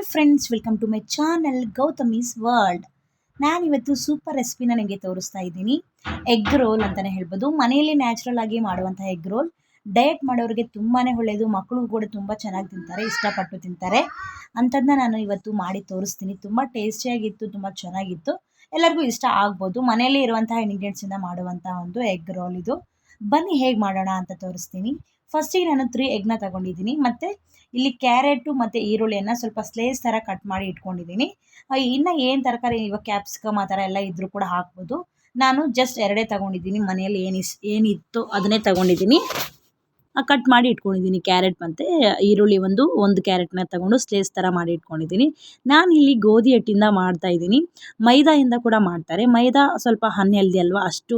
Hi friends welcome to my channel Gautami's world ನಾನಿವತ್ತು super ರೆಸಿಪಿನ ನಿಮಗೆ ತೋರಿಸ್ತಾ ಇದ್ದೀನಿ. ಎಗ್ ರೋಲ್ ಅಂತಲೇ ಹೇಳ್ಬೋದು. ಮನೆಯಲ್ಲಿ ನ್ಯಾಚುರಲ್ ಆಗಿ ಮಾಡುವಂಥ ಎಗ್ ರೋಲ್ ಡಯಟ್ ಮಾಡೋರಿಗೆ ತುಂಬಾ ಒಳ್ಳೆಯದು ಮಕ್ಕಳು ಕೂಡ ತುಂಬ ಚೆನ್ನಾಗಿ ತಿಂತಾರೆ, ಇಷ್ಟಪಟ್ಟು ತಿಂತಾರೆ. ಅಂಥದ್ದನ್ನ ನಾನು ಇವತ್ತು ಮಾಡಿ ತೋರಿಸ್ತೀನಿ. ತುಂಬ ಟೇಸ್ಟಿಯಾಗಿತ್ತು ತುಂಬ ಚೆನ್ನಾಗಿತ್ತು. ಎಲ್ಲರಿಗೂ ಇಷ್ಟ ಆಗ್ಬೋದು. ಮನೆಯಲ್ಲಿ ಇರುವಂತಹ ಇಂಗ್ರೀಡಿಯೆಂಟ್ಸಿಂದ ಮಾಡುವಂಥ ಒಂದು ಎಗ್ ರೋಲ್ ಇದು. ಬನ್ನಿ ಹೇಗೆ ಮಾಡೋಣ ಅಂತ ತೋರಿಸ್ತೀನಿ. ಫಸ್ಟಿಗೆ ನಾನು ತ್ರೀ ಎಗ್ನ ತಗೊಂಡಿದ್ದೀನಿ. ಮತ್ತು ಇಲ್ಲಿ ಕ್ಯಾರೆಟು ಮತ್ತು ಈರುಳ್ಳಿಯನ್ನು ಸ್ವಲ್ಪ ಸ್ಲೇಸ್ ಥರ ಕಟ್ ಮಾಡಿ ಇಟ್ಕೊಂಡಿದ್ದೀನಿ. ಇನ್ನು ಏನು ತರಕಾರಿ ಇವಾಗ ಕ್ಯಾಪ್ಸಿಕಮ್ ಆ ಥರ ಎಲ್ಲ ಇದ್ದರೂ ಕೂಡ ಹಾಕ್ಬೋದು. ನಾನು ಜಸ್ಟ್ ಎರಡೇ ತಗೊಂಡಿದ್ದೀನಿ. ಮನೆಯಲ್ಲಿ ಏನಿಸ್, ಏನಿತ್ತು ಅದನ್ನೇ ತಗೊಂಡಿದ್ದೀನಿ. ಕಟ್ ಮಾಡಿ ಇಟ್ಕೊಂಡಿದ್ದೀನಿ ಕ್ಯಾರೆಟ್ ಮತ್ತು ಈರುಳ್ಳಿ ಒಂದು ಒಂದು ಕ್ಯಾರೆಟ್ನ ತಗೊಂಡು ಸ್ಲೇಸ್ ಥರ ಮಾಡಿ ಇಟ್ಕೊಂಡಿದ್ದೀನಿ. ನಾನು ಇಲ್ಲಿ ಗೋಧಿ ಹಿಟ್ಟಿಂದ ಮಾಡ್ತಾಯಿದ್ದೀನಿ ಮೈದಾಯಿಂದ ಕೂಡ ಮಾಡ್ತಾರೆ. ಮೈದಾ ಸ್ವಲ್ಪ ಅನ್ಹೆಲ್ದಿ ಅಲ್ವಾ? ಅಷ್ಟು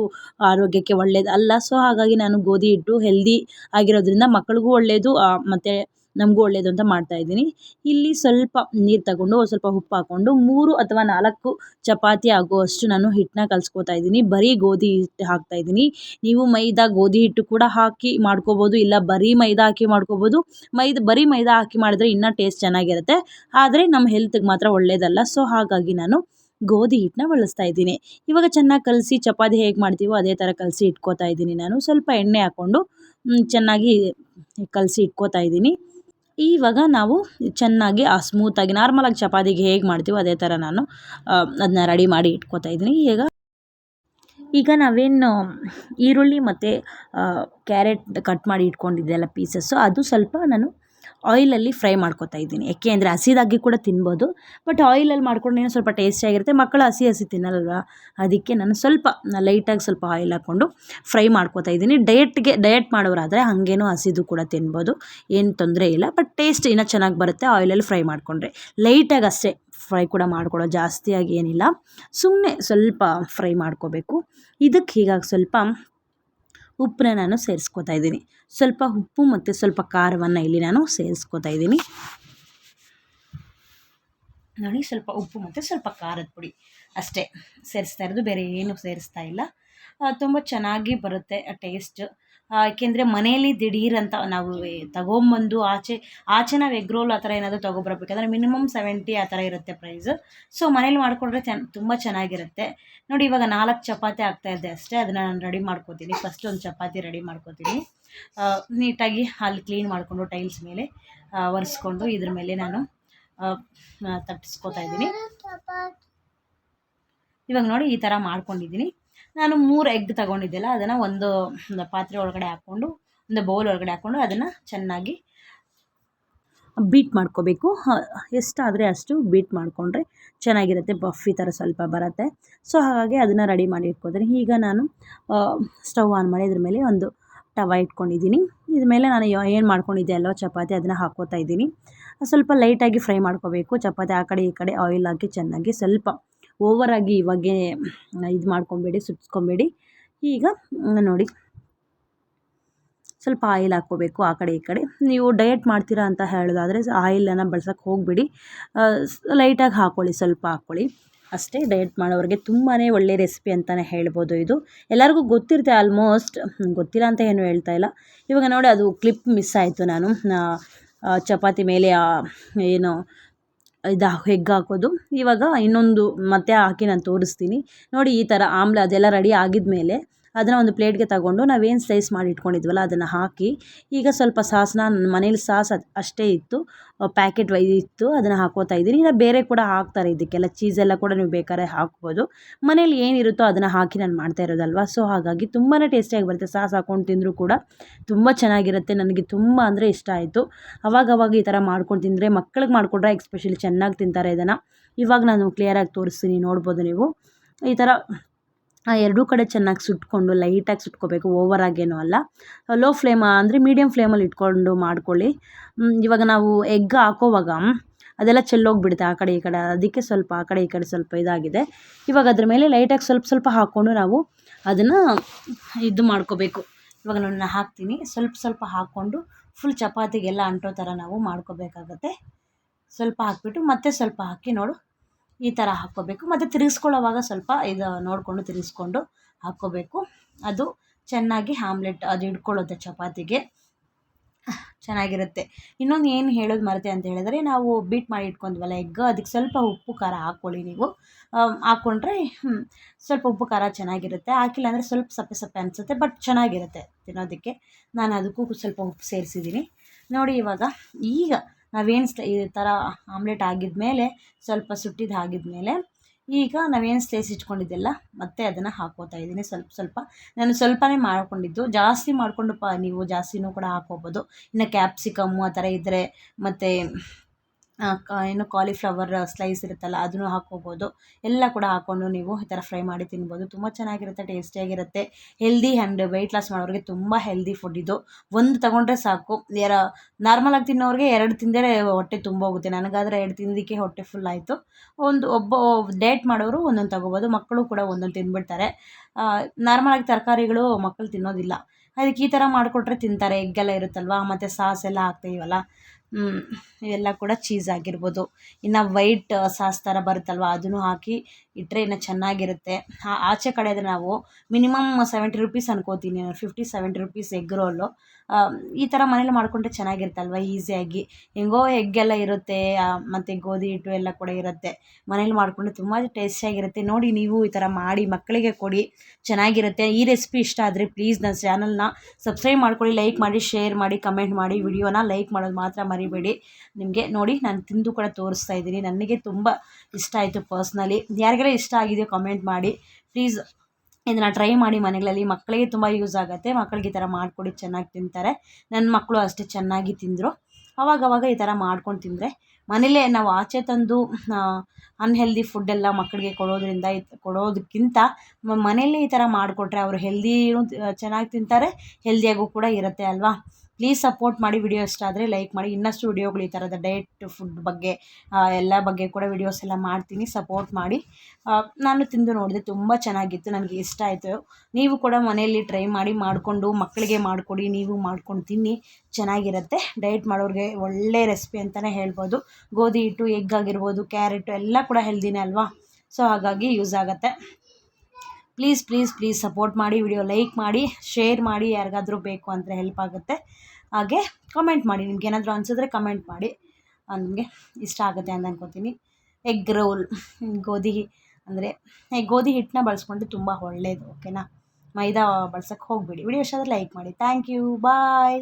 ಆರೋಗ್ಯಕ್ಕೆ ಒಳ್ಳೇದು ಅಲ್ಲ. ಸೊ ಹಾಗಾಗಿ ನಾನು ಗೋಧಿ ಹಿಟ್ಟು ಹೆಲ್ದಿ ಆಗಿರೋದ್ರಿಂದ ಮಕ್ಕಳಿಗೂ ಒಳ್ಳೆಯದು ಮತ್ತು ನಮಗೂ ಒಳ್ಳೆಯದು ಅಂತ ಮಾಡ್ತಾಯಿದ್ದೀನಿ ಇಲ್ಲಿ ಸ್ವಲ್ಪ ನೀರು ತಗೊಂಡು ಸ್ವಲ್ಪ ಉಪ್ಪು ಹಾಕ್ಕೊಂಡು ಮೂರು ಅಥವಾ ನಾಲ್ಕು ಚಪಾತಿ ಆಗುವಷ್ಟು ನಾನು ಹಿಟ್ಟನ್ನ ಕಲ್ಸ್ಕೊತಾ ಇದ್ದೀನಿ. ಬರೀ ಗೋಧಿ ಹಿಟ್ಟು ಹಾಕ್ತಾಯಿದ್ದೀನಿ ನೀವು ಮೈದಾ ಗೋಧಿ ಹಿಟ್ಟು ಕೂಡ ಹಾಕಿ ಮಾಡ್ಕೋಬೋದು, ಇಲ್ಲ ಬರೀ ಮೈದಾ ಹಾಕಿ ಮಾಡ್ಕೋಬೋದು. ಮೈದಾ, ಬರೀ ಮೈದಾ ಹಾಕಿ ಮಾಡಿದ್ರೆ ಇನ್ನೂ ಟೇಸ್ಟ್ ಚೆನ್ನಾಗಿರುತ್ತೆ. ಆದರೆ ನಮ್ಮ ಹೆಲ್ತ್ಗೆ ಮಾತ್ರ ಒಳ್ಳೆಯದಲ್ಲ ಸೊ ಹಾಗಾಗಿ ನಾನು ಗೋಧಿ ಹಿಟ್ಟನ್ನ ಬಳಸ್ತಾ ಇದ್ದೀನಿ. ಇವಾಗ ಚೆನ್ನಾಗಿ ಕಲಸಿ ಚಪಾತಿ ಹೇಗೆ ಮಾಡ್ತೀವೋ ಅದೇ ಥರ ಕಲಸಿ ಇಟ್ಕೋತಾ ಇದ್ದೀನಿ ನಾನು. ಸ್ವಲ್ಪ ಎಣ್ಣೆ ಹಾಕ್ಕೊಂಡು ಚೆನ್ನಾಗಿ ಕಲಸಿ ಇಟ್ಕೋತಾ ಇದ್ದೀನಿ. ಇವಾಗ ನಾವು ಚೆನ್ನಾಗಿ, ಆ ಸ್ಮೂತಾಗಿ ನಾರ್ಮಲಾಗಿ ಚಪಾತಿಗೆ ಹೇಗೆ ಮಾಡ್ತೀವೋ ಅದೇ ಥರ ನಾನು ಅದನ್ನ ರೆಡಿ ಮಾಡಿ ಇಟ್ಕೋತಾ ಇದ್ದೀನಿ. ಈಗ ಈಗ ನಾವೇನು ಈರುಳ್ಳಿ ಮತ್ತು ಕ್ಯಾರೆಟ್ ಕಟ್ ಮಾಡಿ ಇಟ್ಕೊಂಡಿದ್ದೆಲ್ಲ ಪೀಸಸ್ಸು ಅದು ಸ್ವಲ್ಪ ನಾನು ಆಯಿಲಲ್ಲಿ ಫ್ರೈ ಮಾಡ್ಕೊತಾ ಇದ್ದೀನಿ. ಯಾಕೆ ಅಂದರೆ ಹಸಿದಾಗಿ ಕೂಡ ತಿನ್ಬೋದು, ಬಟ್ ಆಯಿಲಲ್ಲಿ ಮಾಡ್ಕೊಂಡ್ರೆ ಸ್ವಲ್ಪ ಟೇಸ್ಟಿಯಾಗಿರುತ್ತೆ ಮಕ್ಕಳು ಹಸಿ ಹಸಿ ತಿನ್ನಲ್ವ? ಅದಕ್ಕೆ ನಾನು ಸ್ವಲ್ಪ ಲೈಟಾಗಿ ಸ್ವಲ್ಪ ಆಯಿಲ್ ಹಾಕ್ಕೊಂಡು ಫ್ರೈ ಮಾಡ್ಕೊತಾ ಇದ್ದೀನಿ. ಡಯಟ್ಗೆ, ಡಯಟ್ ಮಾಡೋರಾದರೆ ಹಾಗೇನೂ ಹಸಿದು ಕೂಡ ತಿನ್ಬೋದು. ಏನು ತೊಂದರೆ ಇಲ್ಲ, ಬಟ್ ಟೇಸ್ಟ್ ಇನ್ನೂ ಚೆನ್ನಾಗಿ ಬರುತ್ತೆ ಆಯಿಲಲ್ಲಿ ಫ್ರೈ ಮಾಡಿಕೊಂಡ್ರೆ. ಲೈಟಾಗಿ ಅಷ್ಟೇ ಫ್ರೈ ಕೂಡ ಮಾಡ್ಕೊಳ್ಳೋ ಜಾಸ್ತಿಯಾಗಿ ಏನಿಲ್ಲ. ಸುಮ್ಮನೆ ಸ್ವಲ್ಪ ಫ್ರೈ ಮಾಡ್ಕೋಬೇಕು. ಇದಕ್ಕೆ ಹೀಗಾಗಿ ಸ್ವಲ್ಪ ಉಪ್ಪನ್ನ ನಾನು ಸೇರಿಸ್ಕೋತಾ ಇದ್ದೀನಿ. ಸ್ವಲ್ಪ ಉಪ್ಪು ಮತ್ತು ಸ್ವಲ್ಪ ಖಾರವನ್ನು ಇಲ್ಲಿ ನಾನು ಸೇರಿಸ್ಕೋತಾ ಇದ್ದೀನಿ. ನೋಡಿ, ಸ್ವಲ್ಪ ಉಪ್ಪು ಮತ್ತು ಸ್ವಲ್ಪ ಖಾರದ ಪುಡಿ ಅಷ್ಟೇ. ಸೇರಿಸ್ತಾ ಇರೋದು, ಬೇರೆ ಏನು ಸೇರಿಸ್ತಾ ಇಲ್ಲ. ತುಂಬ ಚೆನ್ನಾಗಿ ಬರುತ್ತೆ ಟೇಸ್ಟ್ ಏಕೆಂದರೆ ಮನೆಯಲ್ಲಿ ದಿಢೀರ್ ಅಂತ ನಾವು ತಗೊಂಬಂದು ಆಚೆ ಆಚೆ ನಾವು ಎಗ್ ರೋಲ್ ಆ ಥರ ಏನಾದರೂ ತೊಗೊಬರ್ಬೇಕಾದ್ರೆ ಮಿನಿಮಮ್ ಸೆವೆಂಟಿ ಆ ಥರ ಇರುತ್ತೆ ಪ್ರೈಸು ಸೊ ಮನೇಲಿ ಮಾಡಿಕೊಂಡ್ರೆ ಚೆನ್ನ ತುಂಬ ಚೆನ್ನಾಗಿರುತ್ತೆ. ನೋಡಿ, ಇವಾಗ ನಾಲ್ಕು ಚಪಾತಿ ಆಗ್ತಾಯಿದೆ ಅಷ್ಟೇ. ಅದನ್ನು ನಾನು ರೆಡಿ ಮಾಡ್ಕೋತೀನಿ. ಫಸ್ಟ್ ಒಂದು ಚಪಾತಿ ರೆಡಿ ಮಾಡ್ಕೋತೀನಿ. ನೀಟಾಗಿ ಅಲ್ಲಿ ಕ್ಲೀನ್ ಮಾಡಿಕೊಂಡು ಟೈಲ್ಸ್ ಮೇಲೆ ಒರೆಸ್ಕೊಂಡು ಇದ್ರ ಮೇಲೆ ನಾನು ತಟ್ಟಿಸ್ಕೋತಾ ಇದ್ದೀನಿ. ಇವಾಗ ನೋಡಿ, ಈ ಥರ ಮಾಡ್ಕೊಂಡಿದ್ದೀನಿ. ನಾನು ಮೂರು ಎಗ್ ತಗೊಂಡಿದ್ದೆಲ್ಲ, ಅದನ್ನು ಒಂದು ಪಾತ್ರೆ ಒಳಗಡೆ ಹಾಕ್ಕೊಂಡು ಒಂದು ಬೌಲ್ ಒಳಗಡೆ ಹಾಕ್ಕೊಂಡು ಅದನ್ನು ಚೆನ್ನಾಗಿ ಬೀಟ್ ಮಾಡ್ಕೋಬೇಕು. ಎಷ್ಟಾದರೆ ಅಷ್ಟು ಬೀಟ್ ಮಾಡಿಕೊಂಡ್ರೆ ಚೆನ್ನಾಗಿರುತ್ತೆ ಬಫಿ ಥರ ಸ್ವಲ್ಪ ಬರುತ್ತೆ. ಸೊ ಹಾಗಾಗಿ ಅದನ್ನು ರೆಡಿ ಮಾಡಿ ಇಟ್ಕೋತೀನಿ. ಈಗ ನಾನು ಸ್ಟವ್ ಆನ್ ಮಾಡಿ ಇದ್ರ ಮೇಲೆ ಒಂದು ಟವ ಇಟ್ಕೊಂಡಿದ್ದೀನಿ. ಇದ್ರ ಮೇಲೆ ನಾನು ಏನು ಮಾಡ್ಕೊಂಡಿದ್ದೆ ಅಲ್ವ, ಚಪಾತಿ ಅದನ್ನು ಹಾಕ್ಕೋತಾ ಇದ್ದೀನಿ. ಸ್ವಲ್ಪ ಲೈಟಾಗಿ ಫ್ರೈ ಮಾಡ್ಕೋಬೇಕು. ಚಪಾತಿ ಆ ಕಡೆ ಈ ಕಡೆ ಆಯಿಲ್ ಹಾಕಿ ಚೆನ್ನಾಗಿ ಸ್ವಲ್ಪ ಓವರಾಗಿ ಇವಾಗೆ ಇದು ಮಾಡ್ಕೊಬೇಡಿ, ಸುಟ್ಸ್ಕೊಬೇಡಿ. ಈಗ ನೋಡಿ. ಸ್ವಲ್ಪ ಆಯಿಲ್ ಹಾಕ್ಕೋಬೇಕು ಆ ಕಡೆ ಈ ಕಡೆ. ನೀವು ಡಯಟ್ ಮಾಡ್ತೀರಾ ಅಂತ ಹೇಳೋದಾದರೆ ಆಯಿಲನ್ನು ಬಳಸೋಕ್ಕೆ ಹೋಗಬೇಡಿ. ಲೈಟಾಗಿ ಹಾಕ್ಕೊಳ್ಳಿ ಸ್ವಲ್ಪ ಹಾಕ್ಕೊಳ್ಳಿ ಅಷ್ಟೇ ಡಯಟ್ ಮಾಡೋರಿಗೆ ತುಂಬಾ ಒಳ್ಳೆಯ ರೆಸಿಪಿ ಅಂತಲೇ ಹೇಳ್ಬೋದು ಇದು. ಎಲ್ಲರಿಗೂ ಗೊತ್ತಿರುತ್ತೆ ಆಲ್ಮೋಸ್ಟ್ ಗೊತ್ತಿಲ್ಲ ಅಂತ ಏನು ಹೇಳ್ತಾ ಇಲ್ಲ. ಇವಾಗ ನೋಡಿ ಅದು ಕ್ಲಿಪ್ ಮಿಸ್ ಆಯಿತು ನಾನು. ಚಪಾತಿ ಮೇಲೆ ಏನು ಇದು ಹೆಗ್ ಹಾಕೋದು. ಇವಾಗ ಇನ್ನೊಂದು ಮತ್ತೆ ಹಾಕಿ ನಾನು ತೋರಿಸ್ತೀನಿ. ನೋಡಿ ಈ ಥರ ಆಮ್ಲ ಅದೆಲ್ಲ ರೆಡಿ ಆಗಿದ್ಮೇಲೆ ಅದನ್ನು ಒಂದು ಪ್ಲೇಟ್ಗೆ ತಗೊಂಡು ನಾವೇನು ಸ್ಲೈಸ್ ಮಾಡಿ ಇಟ್ಕೊಂಡಿದ್ವಲ್ಲ ಅದನ್ನು ಹಾಕಿ, ಈಗ ಸ್ವಲ್ಪ ಸಾಸನ್ನ ನನ್ನ ಮನೇಲಿ ಸಾಸ್ ಅಷ್ಟೇ ಇತ್ತು ಪ್ಯಾಕೆಟ್ ವೈ ಇತ್ತು, ಅದನ್ನು ಹಾಕೋತಾ ಇದ್ದೀನಿ. ಇಲ್ಲ ಬೇರೆ ಕೂಡ ಹಾಕ್ತಾರೆ ಇದಕ್ಕೆಲ್ಲ ಚೀಸೆಲ್ಲ ಕೂಡ ನೀವು ಬೇಕಾದ್ರೆ ಹಾಕ್ಬೋದು. ಮನೇಲಿ ಏನಿರುತ್ತೋ ಅದನ್ನು ಹಾಕಿ ನಾನು ಮಾಡ್ತಾ ಇರೋದಲ್ವ? ಸೊ ಹಾಗಾಗಿ ತುಂಬಾ ಟೇಸ್ಟಿಯಾಗಿ ಬರುತ್ತೆ. ಸಾಸ್ ಹಾಕೊಂಡು ತಿಂದರೂ ಕೂಡ ತುಂಬ ಚೆನ್ನಾಗಿರುತ್ತೆ. ನನಗೆ ತುಂಬ ಅಂದರೆ ಇಷ್ಟ ಆಯಿತು. ಅವಾಗವಾಗ ಈ ಥರ ಮಾಡ್ಕೊಂಡು ತಿಂದರೆ ಮಕ್ಕಳಿಗೆ ಮಾಡಿಕೊಂಡ್ರೆ ಎಕ್ಸ್ಪೆಷಲಿ ಚೆನ್ನಾಗಿ ತಿಂತಾರೆ ಇದನ್ನು. ಇವಾಗ ನಾನು ಕ್ಲಿಯರಾಗಿ ತೋರಿಸ್ತೀನಿ, ನೋಡ್ಬೋದು ನೀವು. ಈ ಥರ ಎರಡೂ ಕಡೆ ಚೆನ್ನಾಗಿ ಸುಟ್ಕೊಂಡು ಲೈಟಾಗಿ ಸುಟ್ಕೋಬೇಕು ಓವರಾಗೇನೂ ಅಲ್ಲ. ಲೋ ಫ್ಲೇಮ್ ಅಂದರೆ ಮೀಡಿಯಮ್ ಫ್ಲೇಮಲ್ಲಿ ಇಟ್ಕೊಂಡು ಮಾಡ್ಕೊಳ್ಳಿ. ಇವಾಗ ನಾವು ಎಗ್ ಹಾಕೋವಾಗ ಅದೆಲ್ಲ ಚೆಲ್ಲೋಗಿಬಿಡುತ್ತೆ ಆ ಕಡೆ ಈ ಕಡೆ. ಅದಕ್ಕೆ ಸ್ವಲ್ಪ ಆ ಕಡೆ ಈ ಕಡೆ ಸ್ವಲ್ಪ ಇದಾಗಿದೆ. ಇವಾಗ ಅದ್ರ ಮೇಲೆ ಲೈಟಾಗಿ ಸ್ವಲ್ಪ ಸ್ವಲ್ಪ ಹಾಕ್ಕೊಂಡು ನಾವು ಅದನ್ನು ಇದು ಮಾಡ್ಕೋಬೇಕು. ಇವಾಗ ನಾನು ಹಾಕ್ತೀನಿ. ಸ್ವಲ್ಪ ಸ್ವಲ್ಪ ಹಾಕ್ಕೊಂಡು ಫುಲ್ ಚಪಾತಿಗೆಲ್ಲ ಅಂಟೋ ಥರ ನಾವು ಮಾಡ್ಕೋಬೇಕಾಗತ್ತೆ. ಸ್ವಲ್ಪ ಹಾಕ್ಬಿಟ್ಟು ಮತ್ತೆ ಸ್ವಲ್ಪ ಹಾಕಿ ನೋಡು. ಈ ಥರ ಹಾಕ್ಕೋಬೇಕು. ಮತ್ತು ತಿರುಗಿಸ್ಕೊಳ್ಳೋವಾಗ ಸ್ವಲ್ಪ ಇದು ನೋಡಿಕೊಂಡು ತಿರುಗಿಸ್ಕೊಂಡು ಹಾಕ್ಕೋಬೇಕು. ಅದು ಚೆನ್ನಾಗಿ ಆಮ್ಲೆಟ್ ಅದು ಹಿಡ್ಕೊಳ್ಳುತ್ತೆ ಚಪಾತಿಗೆ. ಚೆನ್ನಾಗಿರುತ್ತೆ. ಇನ್ನೊಂದು ಏನು ಹೇಳೋದು ಮರೆತೆ ಅಂತ ಹೇಳಿದ್ರೆ, ನಾವು ಬೀಟ್ ಮಾಡಿ ಇಟ್ಕೊಂಡ್ವಲ್ಲ ಎಗ್ ಅದಕ್ಕೆ ಸ್ವಲ್ಪ ಉಪ್ಪು, ಖಾರ ಹಾಕ್ಕೊಳ್ಳಿ ನೀವು. ಹಾಕ್ಕೊಂಡ್ರೆ ಸ್ವಲ್ಪ ಉಪ್ಪು, ಖಾರ ಚೆನ್ನಾಗಿರುತ್ತೆ. ಹಾಕಿಲ್ಲ ಅಂದರೆ ಸ್ವಲ್ಪ ಸಪ್ಪೆ ಸಪ್ಪೆ ಅನಿಸುತ್ತೆ ಬಟ್ ಚೆನ್ನಾಗಿರುತ್ತೆ ತಿನ್ನೋದಕ್ಕೆ. ನಾನು ಅದಕ್ಕೂ ಸ್ವಲ್ಪ ಉಪ್ಪು ಸೇರಿಸಿದ್ದೀನಿ. ನೋಡಿ ಇವಾಗ, ಈಗ ನಾವೇನು ಸ್ಟ ಈ ಥರ ಆಮ್ಲೆಟ್ ಆಗಿದ್ಮೇಲೆ ಸ್ವಲ್ಪ ಸುಟ್ಟಿದ್ದು ಆಗಿದ್ಮೇಲೆ ಈಗ ನಾವೇನು ಸ್ಲೈಸ್ ಇಟ್ಕೊಂಡಿದ್ದೆಲ್ಲ ಮತ್ತೆ ಅದನ್ನು ಹಾಕೋತಾ ಇದ್ದೀನಿ. ಸ್ವಲ್ಪ ಸ್ವಲ್ಪ ನಾನು ಸ್ವಲ್ಪನೇ ಮಾಡ್ಕೊಂಡಿದ್ದು. ಜಾಸ್ತಿ ಮಾಡಿಕೊಂಡು ಪ ನೀವು ಜಾಸ್ತಿನೂ ಕೂಡ ಹಾಕೋಬೋದು. ಇನ್ನು ಕ್ಯಾಪ್ಸಿಕಮ್ಮು ಆ ಥರ ಇದ್ದರೆ ಮತ್ತು ಏನು ಕಾಲಿಫ್ಲವರ್ ಸ್ಲೈಸ್ ಇರುತ್ತಲ್ಲ, ಅದನ್ನು ಹಾಕ್ಕೋಬೋದು. ಎಲ್ಲ ಕೂಡ ಹಾಕ್ಕೊಂಡು ನೀವು ಈ ಥರ ಫ್ರೈ ಮಾಡಿ ತಿನ್ಬೋದು. ತುಂಬ ಚೆನ್ನಾಗಿರುತ್ತೆ, ಟೇಸ್ಟಿಯಾಗಿರುತ್ತೆ. ಹೆಲ್ದಿ ಆ್ಯಂಡ್ ವೆಯ್ಟ್ ಲಾಸ್ ಮಾಡೋರಿಗೆ ತುಂಬ ಹೆಲ್ದಿ ಫುಡ್ ಇದು. ಒಂದು ತೊಗೊಂಡ್ರೆ ಸಾಕು. ಎರ ನಾರ್ಮಲಾಗಿ ತಿನ್ನೋರಿಗೆ ಎರಡು ತಿಂದರೆ ಹೊಟ್ಟೆ ತುಂಬ ಹೋಗುತ್ತೆ. ನನಗಾದರೆ ಎರಡು ತಿಂದಿಕ್ಕೆ ಹೊಟ್ಟೆ ಫುಲ್ ಆಯಿತು. ಒಂದು, ಒಬ್ಬ ಡೇಟ್ ಮಾಡೋರು ಒಂದೊಂದು ತೊಗೋಬೋದು. ಮಕ್ಕಳು ಕೂಡ ಒಂದೊಂದು ತಿಂದುಬಿಡ್ತಾರೆ ನಾರ್ಮಲಾಗಿ ತರಕಾರಿಗಳು ಮಕ್ಕಳು ತಿನ್ನೋದಿಲ್ಲ. ಅದಕ್ಕೆ ಈ ಥರ ಮಾಡಿಕೊಟ್ರೆ ತಿಂತಾರೆ. ಎಗ್ಗೆಲ್ಲ ಇರುತ್ತಲ್ವ? ಮತ್ತು ಸಾಸ್ ಎಲ್ಲ ಹಾಕ್ತೀವಲ್ಲ. ಇವೆಲ್ಲ ಕೂಡ ಚೀಸ್ ಆಗಿರ್ಬೋದು. ಇನ್ನು ವೈಟ್ ಸಾಸ್ ಥರ ಬರುತ್ತಲ್ವ, ಅದನ್ನು ಹಾಕಿ ಇಟ್ಟರೆ ಇನ್ನು ಚೆನ್ನಾಗಿರುತ್ತೆ. ಆಚೆ ಕಡೆ ಆದರೆ ನಾವು ಮಿನಿಮಮ್ ಸೆವೆಂಟಿ ರುಪೀಸ್ ಅನ್ಕೋತೀನಿ fifty seventy rupees egg roll ಈ ಥರ ಮನೇಲಿ ಮಾಡಿಕೊಂಡ್ರೆ ಚೆನ್ನಾಗಿರುತ್ತಲ್ವ? ಈಸಿಯಾಗಿ ಹೆಂಗೋ ಎಗ್ಗೆಲ್ಲ ಇರುತ್ತೆ ಮತ್ತು ಗೋಧಿ ಹಿಟ್ಟು ಎಲ್ಲ ಕೂಡ ಇರುತ್ತೆ. ಮನೇಲಿ ಮಾಡಿಕೊಂಡ್ರೆ ತುಂಬ ಟೇಸ್ಟಿಯಾಗಿರುತ್ತೆ ನೋಡಿ ನೀವು ಈ ಥರ ಮಾಡಿ, ಮಕ್ಕಳಿಗೆ ಕೊಡಿ, ಚೆನ್ನಾಗಿರುತ್ತೆ. ಈ ರೆಸಿಪಿ ಇಷ್ಟ ಆದರೆ ಪ್ಲೀಸ್ ನನ್ನ ಚಾನಲ್ನ ಸಬ್ಸ್ಕ್ರೈಬ್ ಮಾಡ್ಕೊಳ್ಳಿ ಲೈಕ್ ಮಾಡಿ ಶೇರ್ ಮಾಡಿ ಕಮೆಂಟ್ ಮಾಡಿ ವಿಡಿಯೋನ ಲೈಕ್ ಮಾಡೋದು ಮಾತ್ರ ಮರಿಬೇಡಿ. ನಿಮಗೆ ನೋಡಿ ನಾನು ತಿಂದು ಕೂಡ ತೋರಿಸ್ತಾ ಇದ್ದೀನಿ. ನನಗೆ ತುಂಬ ಇಷ್ಟ ಆಯಿತು ಪರ್ಸ್ನಲಿ ಯಾರಿಗೆಲ್ಲ ಇಷ್ಟ ಆಗಿದೆಯೋ ಕಮೆಂಟ್ ಮಾಡಿ. ಪ್ಲೀಸ್ ಇದನ್ನು ಟ್ರೈ ಮಾಡಿ ಮನೆಗಳಲ್ಲಿ ಮಕ್ಕಳಿಗೆ ತುಂಬ ಯೂಸ್ ಆಗುತ್ತೆ. ಮಕ್ಕಳಿಗೆ ಈ ಥರ ಮಾಡಿಕೊಡಿ, ಚೆನ್ನಾಗಿ ತಿಂತಾರೆ. ನನ್ನ ಮಕ್ಕಳು ಅಷ್ಟೇ ಚೆನ್ನಾಗಿ ತಿಂದರು. ಅವಾಗವಾಗ ಈ ಥರ ಮಾಡ್ಕೊಂಡು ತಿಂದರೆ ಮನೇಲೇ ನಾವು ಆಚೆ ತಂದು ಅನ್ಹೆಲ್ದಿ ಫುಡ್ಡೆಲ್ಲ ಮಕ್ಕಳಿಗೆ ಕೊಡೋದರಿಂದ ಕೊಡೋದಕ್ಕಿಂತ ಮನೆಯಲ್ಲೇ ಈ ಥರ ಮಾಡಿಕೊಟ್ರೆ ಅವರು ಹೆಲ್ದಿನೂ ಚೆನ್ನಾಗಿ ತಿಂತಾರೆ ಹೆಲ್ದಿಯಾಗೂ ಕೂಡ ಇರುತ್ತೆ ಅಲ್ವಾ? ಪ್ಲೀಸ್ ಸಪೋರ್ಟ್ ಮಾಡಿ ವಿಡಿಯೋ ಇಷ್ಟ ಆದರೆ ಲೈಕ್ ಮಾಡಿ. ಇನ್ನಷ್ಟು ವಿಡಿಯೋಗಳು ಈ ಥರದ ಡಯಟ್ ಫುಡ್ ಬಗ್ಗೆ ಎಲ್ಲ ಬಗ್ಗೆ ಕೂಡ ವಿಡಿಯೋಸ್ ಎಲ್ಲ ಮಾಡ್ತೀನಿ. ಸಪೋರ್ಟ್ ಮಾಡಿ. ನಾನು ತಿಂದು ನೋಡಿದೆ, ತುಂಬ ಚೆನ್ನಾಗಿತ್ತು, ನನಗೆ ಇಷ್ಟ ಆಯಿತು. ನೀವು ಕೂಡ ಮನೆಯಲ್ಲಿ ಟ್ರೈ ಮಾಡಿ, ಮಾಡಿಕೊಂಡು, ಮಕ್ಕಳಿಗೆ ಮಾಡಿಕೊಡಿ, ನೀವು ಮಾಡ್ಕೊಂಡು ತಿನ್ನಿ. ಚೆನ್ನಾಗಿರುತ್ತೆ. ಡಯಟ್ ಮಾಡೋರಿಗೆ ಒಳ್ಳೆ ರೆಸಿಪಿ ಅಂತಲೇ ಹೇಳ್ಬೋದು. ಗೋಧಿ ಹಿಟ್ಟು ಎಗ್ ಆಗಿರ್ಬೋದು ಕ್ಯಾರೆಟು ಎಲ್ಲ ಕೂಡ ಹೆಲ್ದಿನೇ ಅಲ್ವಾ? ಸೊ ಹಾಗಾಗಿ ಯೂಸ್ ಆಗುತ್ತೆ. ಪ್ಲೀಸ್ ಪ್ಲೀಸ್ ಪ್ಲೀಸ್ ಸಪೋರ್ಟ್ ಮಾಡಿ ವಿಡಿಯೋ ಲೈಕ್ ಮಾಡಿ ಶೇರ್ ಮಾಡಿ, ಯಾರಿಗಾದರೂ ಬೇಕು ಅಂದರೆ ಹೆಲ್ಪ್ ಆಗುತ್ತೆ. ಹಾಗೆ ಕಮೆಂಟ್ ಮಾಡಿ, ನಿಮ್ಗೆ ಏನಾದರೂ ಅನಿಸಿದ್ರೆ ಕಮೆಂಟ್ ಮಾಡಿ. ನಿಮಗೆ ಇಷ್ಟ ಆಗುತ್ತೆ ಅಂತ ಅನ್ಕೋತೀನಿ. ಎಗ್ ರೋಲ್ ಗೋಧಿ, ಅಂದರೆ ಗೋಧಿ ಹಿಟ್ಟನ್ನ ಬಳಸ್ಕೊಂಡ್ರೆ ತುಂಬ ಒಳ್ಳೆಯದು ಓಕೆನಾ ಮೈದಾ ಬಳ್ಸಕ್ಕೆ ಹೋಗಬೇಡಿ. ವಿಡಿಯೋ ಇಷ್ಟ ಲೈಕ್ ಮಾಡಿ. Thank you bye